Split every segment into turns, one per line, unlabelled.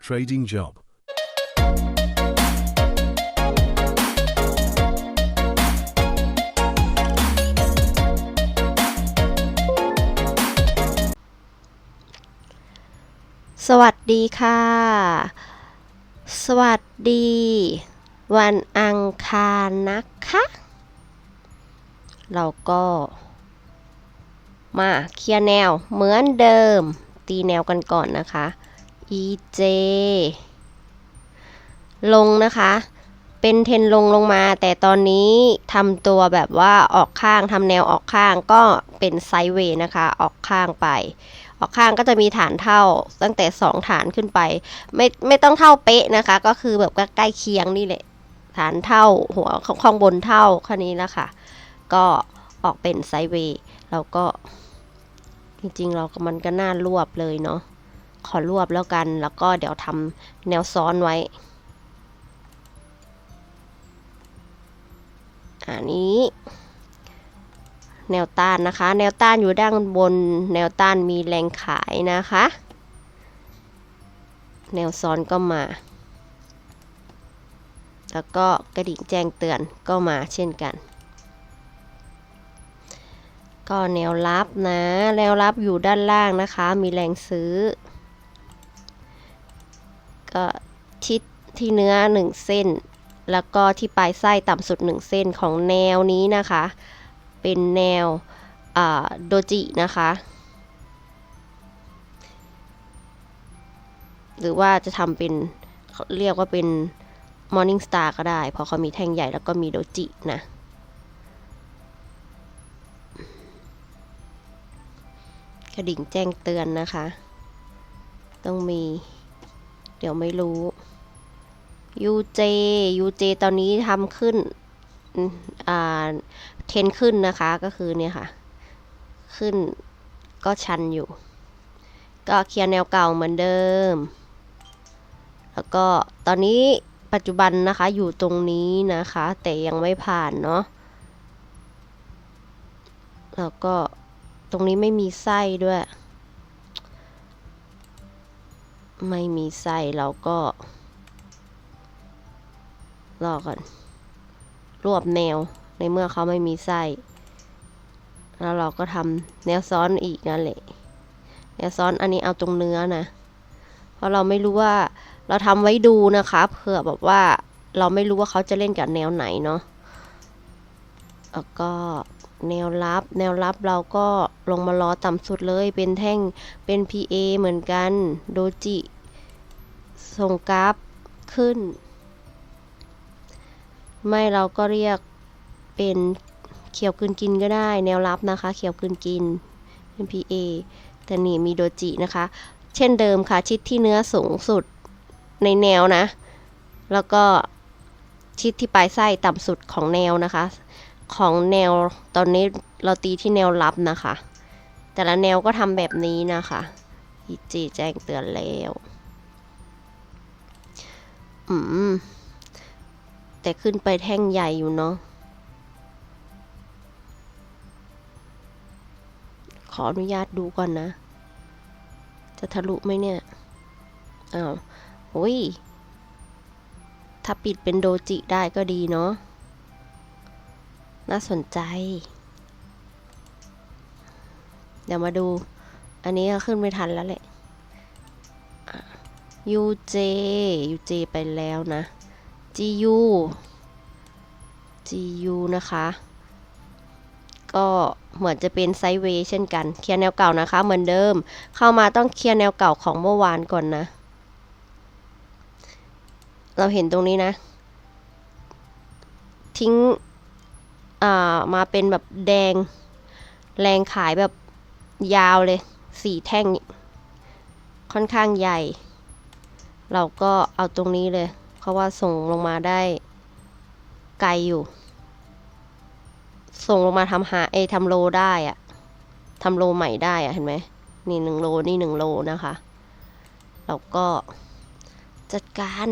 trading job.
สวัสดีค่ะ สวัสดี วันอังคารนะคะ เราก็มาเคลียร์แนวเหมือนเดิม ตีแนวกันก่อนนะคะ EJ ลงนะคะ เป็นเทนลงลงมา แต่ตอนนี้ทำตัวแบบว่าออกข้างทำแนวออกข้างก็เป็นไซด์เวย์นะคะ ออกข้างไป ออกข้างก็จะมีฐานเท่าตั้งแต่ 2 ฐานขึ้นไป ไม่ไม่ต้องเท่าเป๊ะนะคะ ก็คือแบบใกล้เคียงนี่แหละ ฐานเท่าหัวข้างบนเท่าแค่นี้แล้วค่ะก็ออกเป็นไซด์เวย์เราก็จริงๆ เราก็มันก็น่ารวบเลยเนาะ ขอรวบแล้วกัน แล้วก็เดี๋ยวทำแนวซ้อนไว้ อันนี้ แนวต้านนะคะ แนวต้านอยู่ด้านบน แนวต้านมีแรงขายนะคะ แนวซ้อนก็มา แล้วก็กระดิ่งแจ้งเตือนก็มาเช่นกันก็แนวรับนะ แนวรับอยู่ด้านล่างนะคะ มีแรงซื้อ ก็ทิศที่เนื้อ 1 เส้น แล้วก็ที่ปลายไส้ต่ำสุด 1 เส้นของแนวนี้นะคะ เป็นแนวโดจินะคะ หรือว่าจะทำเป็นเขาเรียกว่าเป็น Morning Star ก็ได้ เพราะเขามีแท่งใหญ่แล้วก็มีโดจินะ กระดิ่งแจ้งเตือนนะคะ ต้องมี เดี๋ยวไม่รู้ UJ UJ ตอนนี้ทำขึ้นอ่าเทนขึ้นนะคะก็คือเนี่ยค่ะ ขึ้นก็ชันอยู่ ก็เคลียร์แนวเก่าเหมือนเดิม แล้วก็ตอนนี้ปัจจุบันนะคะอยู่ตรงนี้นะคะ แต่ยังไม่ผ่านเนาะแล้วก็ตรงนี้ไม่มีไส้ด้วย ไม่มีไส้เราก็รอก่อน รวบแนวในเมื่อเขาไม่มีไส้ แล้วเราก็ทำแนวซ้อนอีกนั่นแหละแนวซ้อนอันนี้เอาตรงเนื้อนะ เพราะเราไม่รู้ว่าเราทำไว้ดูนะคะเผื่อแบบว่าเราไม่รู้ว่าเขาจะเล่นกับแนวไหนเนาะ แล้วก็แนวรับ แนวรับเราก็ลงมารอต่ำสุดเลยเป็นแท่งเป็น PA เหมือนกันโดจิส่งกราฟขึ้น ไม่เราก็เรียกเป็นเขียวกลืนกินก็ได้ แนวรับนะคะ เขียวกลืนกินเป็น PA แต่นี่มีโดจินะคะ เช่นเดิมค่ะชิดที่เนื้อสูงสุดในแนวนะ แล้วก็ชิดที่ปลายไส้ต่ำสุดของแนวนะคะ ของแนวตอนนี้เราตีที่แนวรับนะคะ แต่ละแนวก็ทำแบบนี้นะคะอีจีแจ้งเตือนแล้วอืมแต่ขึ้นไปแท่งใหญ่อยู่เนาะขออนุญาตดูก่อนนะ จะทะลุไหมเนี่ย อ้าวโอ้ย ถ้าปิดเป็นโดจิได้ก็ดีเนาะ น่าสนใจ เดี๋ยวมาดู อันนี้ขึ้นไม่ทันแล้วแหละอะ UJ UJ ไปแล้วนะ GU GU นะคะ ก็เหมือนจะเป็นไซด์เวย์เช่นกัน เคลียร์แนวเก่านะคะ เหมือนเดิม เข้ามาต้องเคลียร์แนวเก่าของเมื่อวานก่อนนะ เราเห็นตรงนี้นะ ทิ้ง อ่ามาเป็นแบบแดง แรงขายแบบยาวเลยสี่แท่ง ค่อนข้างใหญ่ เราก็เอาตรงนี้เลย เพราะว่าส่งลงมาได้ไกลอยู่ ส่งลงมาทำหาเอทำโลได้อะทำโลใหม่ได้อะเห็นไหมนี่หนึ่งโลนี่หนึ่งโลนะคะ เราก็จัดการ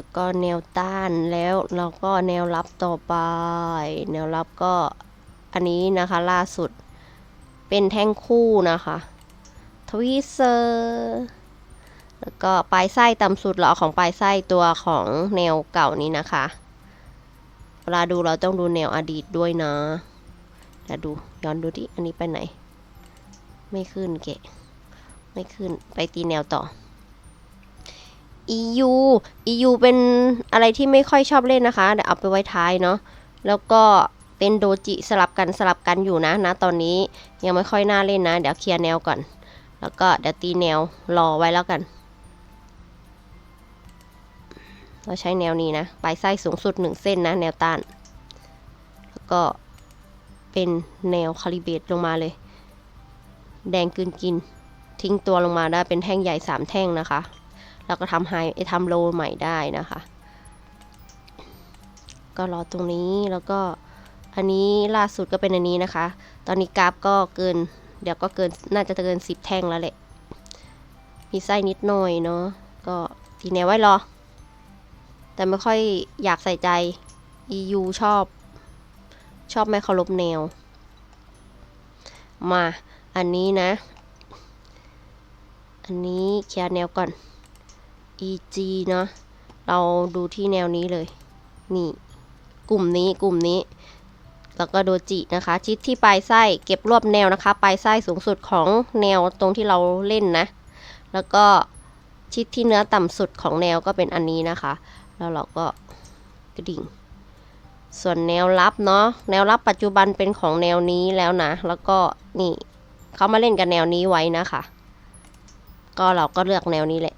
แล้วก็แนวต้านแล้วเราก็แนวรับต่อไป แนวรับก็อันนี้นะคะล่าสุดเป็นแท่งคู่นะคะทวิเซอร์แล้วก็ปลายไส้ต่ำสุดเราเอาของปลายไส้ตัวของแนวเก่านี้นะคะ เวลาดูเราต้องดูแนวอดีตด้วยนะเดี๋ยวดูย้อนดูดิอันนี้ไปไหน ไม่ขึ้นเกะไม่ขึ้นไปตีแนวต่อ EU EU เป็นอะไรที่ไม่ค่อยชอบเล่นนะคะเดี๋ยวเอาไปไว้ท้ายเนาะแล้วก็เป็นโดจิสลับกันสลับกันอยู่นะนะตอนนี้ยังไม่ค่อยน่าเล่นนะ เดี๋ยวเคลียร์แนวก่อน แล้วก็เดี๋ยวตีแนวรอไว้แล้วกัน เราใช้แนวนี้นะปลายไส้สูงสุดหนึ่งเส้นนะ แนวต้าน แล้วก็เป็นแนวคาลิเบตลงมาเลย แดงกลืนกิน ทิ้งตัวลงมาได้เป็นแท่งใหญ่สามแท่งนะคะ แล้วก็ทำไฮทำโลใหม่ได้นะคะ ก็รอตรงนี้แล้วก็อันนี้ล่าสุดก็เป็นอันนี้นะคะ ตอนนี้กราฟก็เกิน เดี๋ยวก็เกินน่าจะเกินสิบแท่งแล้วแหละ มีไส้นิดหน่อยเนาะ ก็ทีแนวไว้รอ แต่ไม่ค่อยอยากใส่ใจ EU ชอบ ชอบไม่เคารพแนว มา อันนี้นะ อันนี้เคลียร์แนวก่อน EG เนาะเราดูที่แนวนี้เลย นี่ กลุ่มนี้กลุ่มนี้ แล้วก็โดจินะคะ ชิดที่ปลายไส้เก็บรวบแนวนะคะ ปลายไส้สูงสุดของแนวตรงที่เราเล่นนะ แล้วก็ชิดที่เนื้อต่ำสุดของแนวก็เป็นอันนี้นะคะ แล้วเราก็กระดิ่ง ส่วนแนวรับเนาะแนวรับปัจจุบันเป็นของแนวนี้แล้วนะ แล้วก็นี่เขามาเล่นกับแนวนี้ไว้นะคะ ก็เราก็เลือกแนวนี้แหละ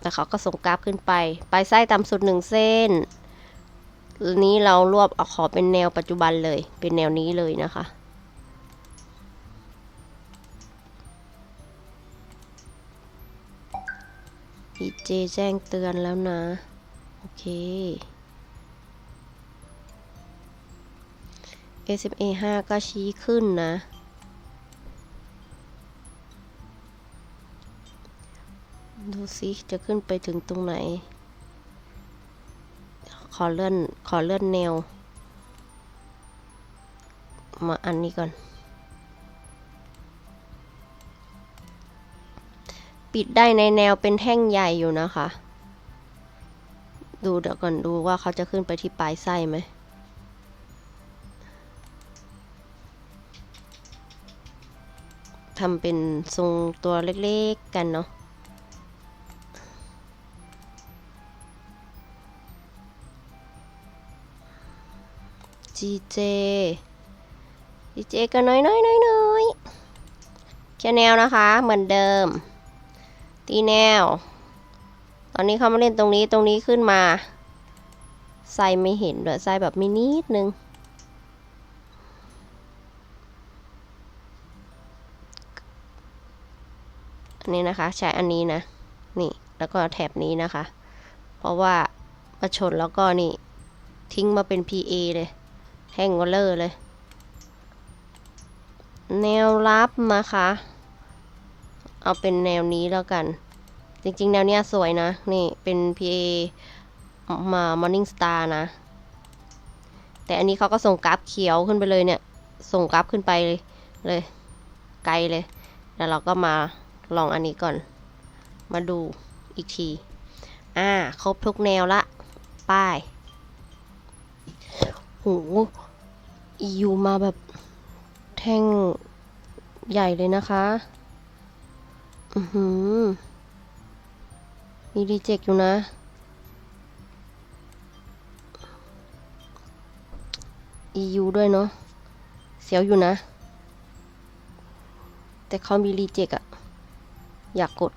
แล้วเขาก็ส่งกราฟขึ้นไป ปลายไส้ต่ำสุดหนึ่งเส้นนนี้เรารวบเอาขอเป็นแนวปัจจุบันเลย เป็นแนวนี้เลยนะคะ อีเจแจ้งเตือนแล้วนะ โอเค SMA 5 ก็ชี้ขึ้นนะ ดูซิจะขึ้นไปถึงตรงไหน ขอเลื่อน ขอเลื่อนแนว มาอันนี้ก่อน ปิดได้ในแนวเป็นแท่งใหญ่อยู่นะคะ ดูเดี๋ยวก่อนดูว่าเขาจะขึ้นไปที่ปลายไส้ไหมทำเป็นทรงตัวเล็กๆกันเนาะ GJ GJ ก็น้อยน้อยน้อยน้อยแค่แนวนะคะ เหมือนเดิม ตีแนว ตอนนี้เขามาเล่นตรงนี้ตรงนี้ขึ้นมาไส้ไม่เห็นด้วยไส้แบบมินิดนึง อันนี้นะคะ ใช้อันนี้นะ นี่แล้วก็แถบนี้นะคะ เพราะว่าประชนแล้วก็นี่ ทิ้งมาเป็น PA เลย แท่งวอลเลอร์เลย แนวรับนะคะ เอาเป็นแนวนี้แล้วกัน จริงๆ แนวเนี้ยสวยนะ นี่เป็น PA มา Morning Star นะ แต่อันนี้เขาก็ส่งกราฟเขียวขึ้นไปเลยเนี่ย ส่งกราฟขึ้นไปเลยเลย ไกลเลย แล้วเราก็มาลองอันนี้ก่อน มาดูอีกที อ่า ครบทุกแนวละ ป้าย EU มาแบบแท่งใหญ่เลยนะคะ อือหือ มีรีเจ็คอยู่นะ EU ด้วยเนาะ เสียวอยู่นะ แต่เขามีรีเจ็คอะอยากกด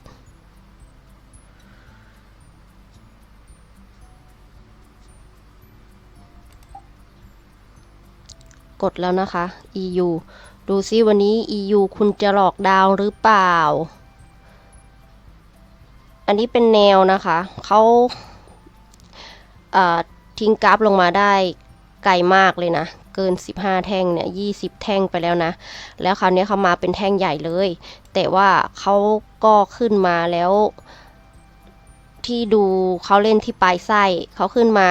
กดแล้วนะคะ EU ดูซิวันนี้ EU คุณจะหลอกดาวหรือเปล่า อันนี้เป็นแนวนะคะ เขาเอ่อทิ้งกราฟลงมาได้ไกลมากเลยนะ เกิน 15 แท่งเนี่ย20 แท่งไปแล้วนะ แล้วคราวนี้เขามาเป็นแท่งใหญ่เลย แต่ว่าเขาก็ขึ้นมาแล้ว ที่ดูเขาเล่นที่ปลายไส้เขาขึ้นมา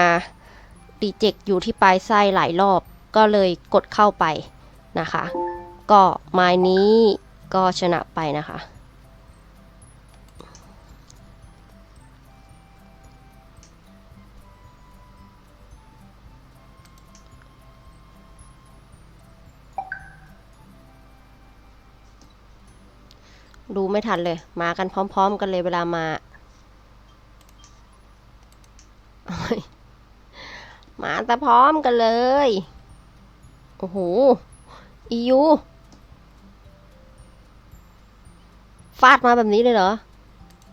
ดีเจกอยู่ที่ปลายไส้หลายรอบ ก็เลยกดเข้าไปนะคะ ก็ไม้นี้ก็ชนะไปนะคะดูไม่ทันเลย มากันพร้อม ๆ กันเลยเวลามา มาแต่พร้อมกันเลย อ้โห อียู ฟาดมาแบบนี้เลยเหรอ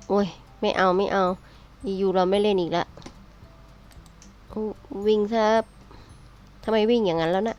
โอ้ย ไม่เอาไม่เอา อียูเราไม่เล่นอีกแล้ววิ่งซะทำไมวิ่งอย่างนั้นแล้วนะ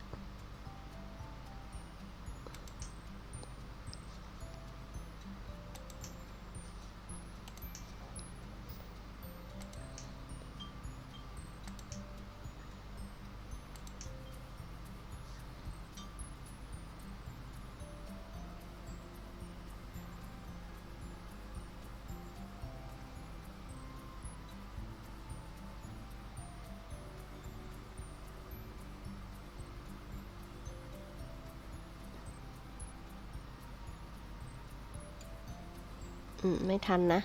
อืมไม่ทันนะ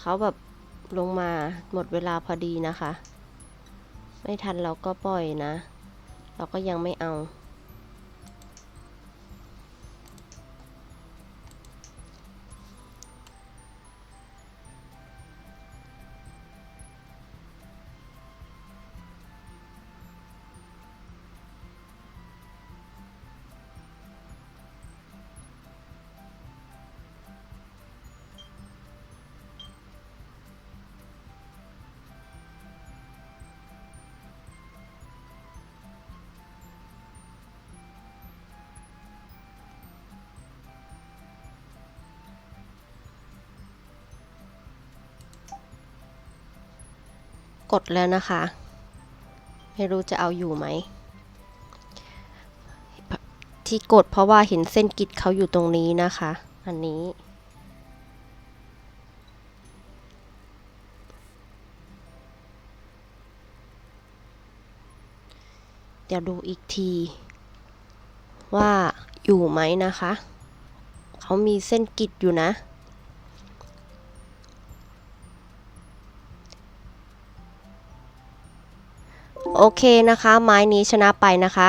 เขาแบบลงมาหมดเวลาพอดีนะคะ ไม่ทันเราก็ปล่อยนะ เราก็ยังไม่เอา กดแล้วนะคะ ไม่รู้จะเอาอยู่ไหม ที่กดเพราะว่าเห็นเส้นกิดเขาอยู่ตรงนี้นะคะ อันนี้ เดี๋ยวดูอีกที ว่าอยู่ไหมนะคะ เขามีเส้นกิดอยู่นะ โอเคนะคะ ไม้นี้ชนะไปนะคะ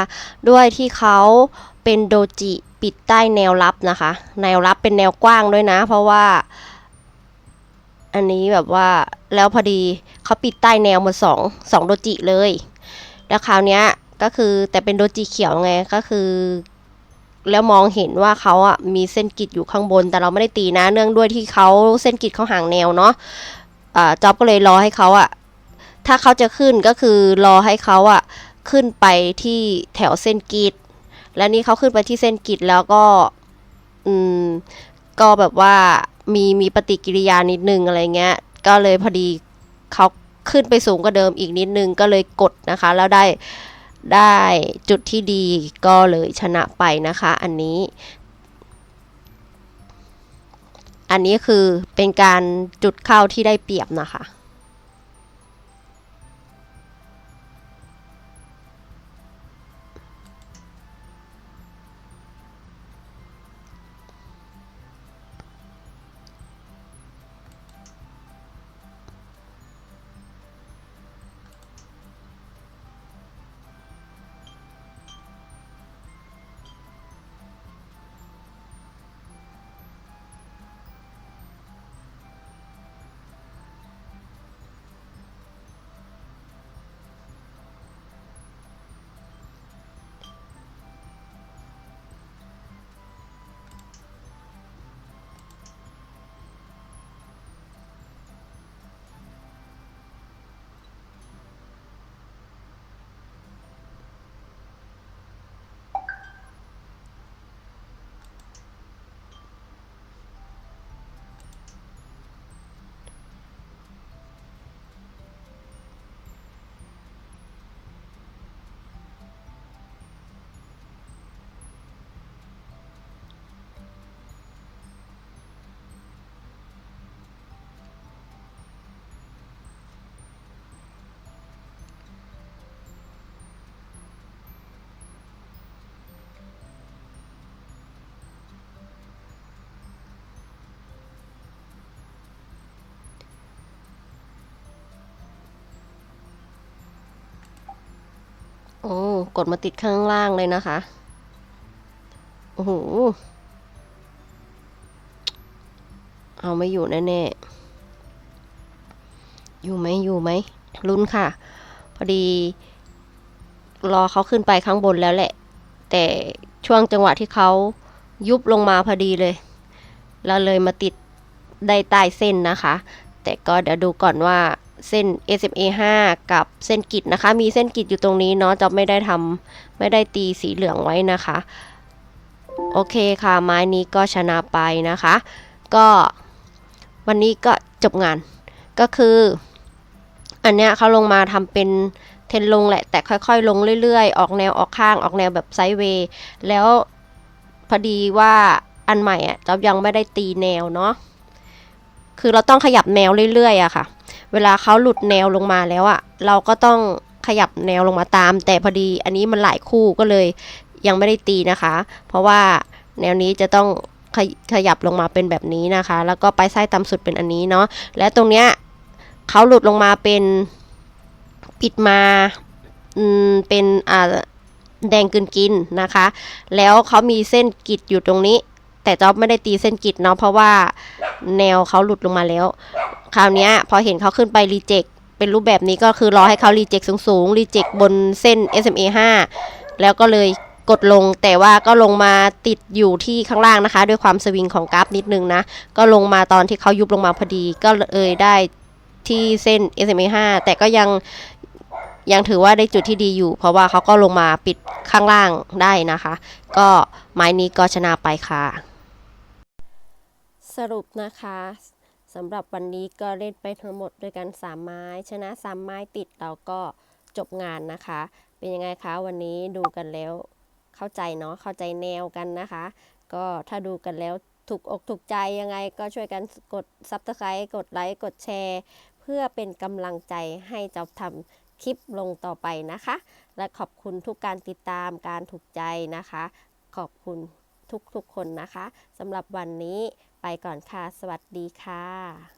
ด้วยที่เขาเป็นโดจิปิดใต้แนวรับนะคะ แนวรับเป็นแนวกว้างด้วยนะ เพราะว่า อันนี้แบบว่าแล้วพอดีเขาปิดใต้แนวหมดสองสองโดจิเลย แล้วคราวเนี้ยก็คือแต่เป็นโดจิเขียวไงก็คือ แล้วมองเห็นว่าเขาอะมีเส้นกิดอยู่ข้างบน แต่เราไม่ได้ตีนะ เนื่องด้วยที่เขาเส้นกิดเขาห่างแนวเนาะอ่าจ็อบก็เลยรอให้เขาอะ ถ้าเขาจะขึ้นก็คือรอให้เขาอะขึ้นไปที่แถวเส้นกรีดแล้วนี่เขาขึ้นไปที่เส้นกรีดแล้วก็ อืม ก็แบบว่ามีมีปฏิกิริยานิดนึงอะไรเงี้ย ก็เลยพอดีเขาขึ้นไปสูงกว่าเดิมอีกนิดนึงก็เลยกดนะคะ แล้วได้ได้จุดที่ดีก็เลยชนะไปนะคะ อันนี้ อันนี้คือเป็นการจุดเข้าที่ได้เปรียบนะคะ โอ้กดมาติดข้างล่างเลยนะคะ โอ้โห เอาไม่อยู่แน่ๆ อยู่ไหมอยู่ไหมลุ้นค่ะ พอดี รอเขาขึ้นไปข้างบนแล้วแหละ แต่ช่วงจังหวะที่เขายุบลงมาพอดีเลย เราเลยมาติดได้ใต้เส้นนะคะ แต่ก็เดี๋ยวดูก่อนว่า เส้น SMA 5 กับเส้นกิดนะคะ มีเส้นกิดอยู่ตรงนี้เนาะจะไม่ได้ทำไม่ได้ตีสีเหลืองไว้นะคะ โอเคค่ะ ไม้นี้ก็ชนะไปนะคะ ก็วันนี้ก็จบงานก็คือ อันเนี้ยเขาลงมาทำเป็นเทนลงแหละ แต่ค่อยๆ ลงเรื่อยๆ ออกแนวออกข้างออกแนวแบบไซด์เวย์ แล้วพอดีว่าอันใหม่อะจ๊อบยังไม่ได้ตีแนวเนาะคือเราต้องขยับแนวเรื่อยๆอะค่ะ เวลาเขาหลุดแนวลงมาแล้วอะเราก็ต้องขยับแนวลงมาตาม แต่พอดีอันนี้มันหลายคู่ก็เลยยังไม่ได้ตีนะคะ เพราะว่าแนวนี้จะต้องขยขยับลงมาเป็นแบบนี้นะคะ แล้วก็ไปไส้ต่ำสุดเป็นอันนี้เนาะ และตรงเนี้ยเขาหลุดลงมาเป็นปิดมาอืมเป็นอ่าแดงกึนกินนะคะ แล้วเขามีเส้นกิดอยู่ตรงนี้ แต่จ๊อบไม่ได้ตีเส้นกิดเนาะเพราะว่า แนวเขาหลุดลงมาแล้ว คราวนี้พอเห็นเขาขึ้นไปรีเจ็คเป็นรูปแบบนี้ก็คือรอให้เขารีเจ็คสูงๆรีเจ็คบนเส้น SMA 5 แล้วก็เลยกดลงแต่ว่าก็ลงมาติดอยู่ที่ข้างล่างนะคะ ด้วยความสวิงของกราฟนิดนึงนะ ก็ลงมาตอนที่เขายุบลงมาพอดีก็เลยได้ที่เส้น SMA 5 แต่ก็ยังยังถือว่าได้จุดที่ดีอยู่ เพราะว่าเขาก็ลงมาปิดข้างล่างได้นะคะ ก็ไม้นี้ก็ชนะไปค่ะ สรุปนะคะสำหรับวันนี้ก็เล่นไปทั้งหมดด้วยกัน 3 ไม้ ชนะ 3 ไม้ติดเราก็จบงานนะคะ เป็นยังไงคะวันนี้ดูกันแล้วเข้าใจเนาะเข้าใจแนวกันนะคะ ก็ถ้าดูกันแล้วถูกอกถูกใจยังไงก็ช่วยกันกด Subscribe กดไลค์กดแชร์ เพื่อเป็นกำลังใจให้เจ้าทำคลิปลงต่อไปนะคะ และขอบคุณทุกการติดตามการถูกใจนะคะ ขอบคุณทุกๆคนนะคะสำหรับวันนี้ ไปก่อนค่ะ สวัสดีค่ะ